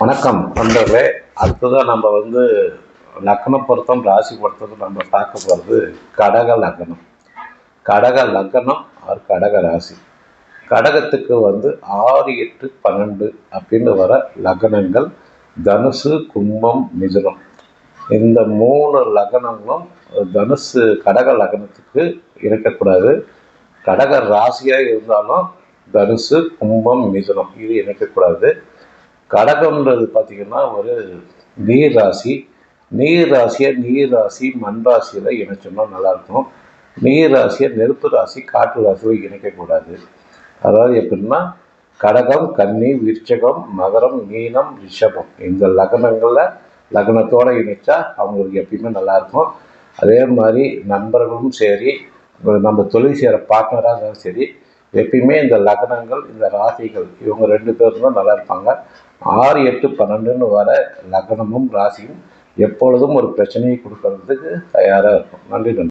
வணக்கம் நண்பர்களே. அடுத்ததாக நம்ம வந்து லக்ன பொருத்தம் ராசி பொருத்தம் நம்ம பார்க்க போகிறது கடக லக்னம். கடக லக்னம் ஆர் கடக ராசி. கடகத்துக்கு வந்து ஆறு எட்டு பன்னெண்டு அப்படின்னு வர லக்னங்கள் தனுசு கும்பம் மிதுனம். இந்த மூணு லக்னங்களும் தனுசு கடக லக்னத்துக்கு இருக்கக்கூடாது. கடக ராசியாக இருந்தாலும் தனுசு கும்பம் மிதுனம் இது இணைக்கக்கூடாது கடகம்ன்றது பார்த்திங்கன்னா ஒரு நீர் ராசி. நீர் ராசியை நீர் ராசி மண் ராசியில் இணைச்சோம்னா நல்லாயிருக்கும். நீர் ராசியை நெருப்பு ராசி காற்று ராசியில் இணைக்கக்கூடாது. அதாவது எப்படின்னா கடகம் கன்னி விருச்சகம் மகரம் மீனம் ரிஷபம். இந்த லக்னங்களில் லக்னத்தோடு இணைச்சா அவங்களுக்கு எப்பயுமே நல்லாயிருக்கும். அதே மாதிரி நண்பர்களும் சரி நம்ம தொழில் செய்கிற பார்ட்னராக இருந்தாலும் சரி எப்பயுமே இந்த லக்னங்கள் இந்த ராசிகள் இவங்க ரெண்டு பேரும் தான் நல்லா இருப்பாங்க. ஆறு எட்டு பன்னெண்டுன்னு வர லக்னமும் ராசியும் எப்பொழுதும் ஒரு பிரச்சனையை கொடுக்கறதுக்கு தயாராக இருக்கும். நன்றி நன்றி.